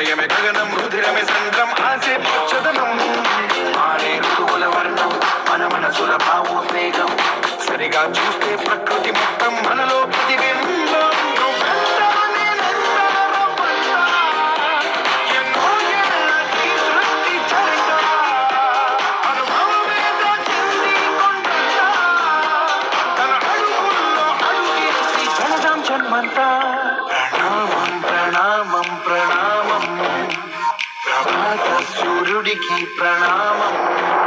హృదయమే గగనం రుధిరమే సంద్రం ఆసే పచ్చదనం ఆడే ఋతువుల వర్ణం మన మనసుల భావోద్వేగం. సరిగా చూస్తే ప్రకృతి మొత్తం మనలో ప్రతిబింబం. నువ్వెంత की प्रणाम।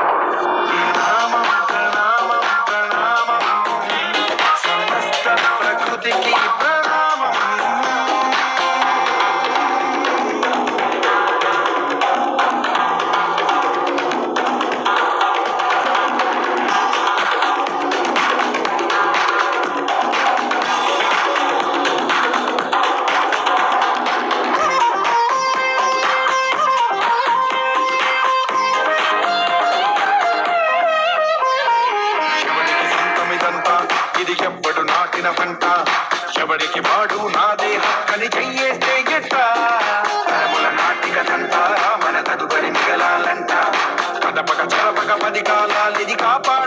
ఇది ఎప్పుడు నాటిన పంట? ఎవడికి వాడు నా దేహక్కని చెయ్యేస్తే ఎట్ట తరముల నాటిక మన తదుపరి మిగలాలంట. కదపక చలపక పది కాలాలిది కాపా?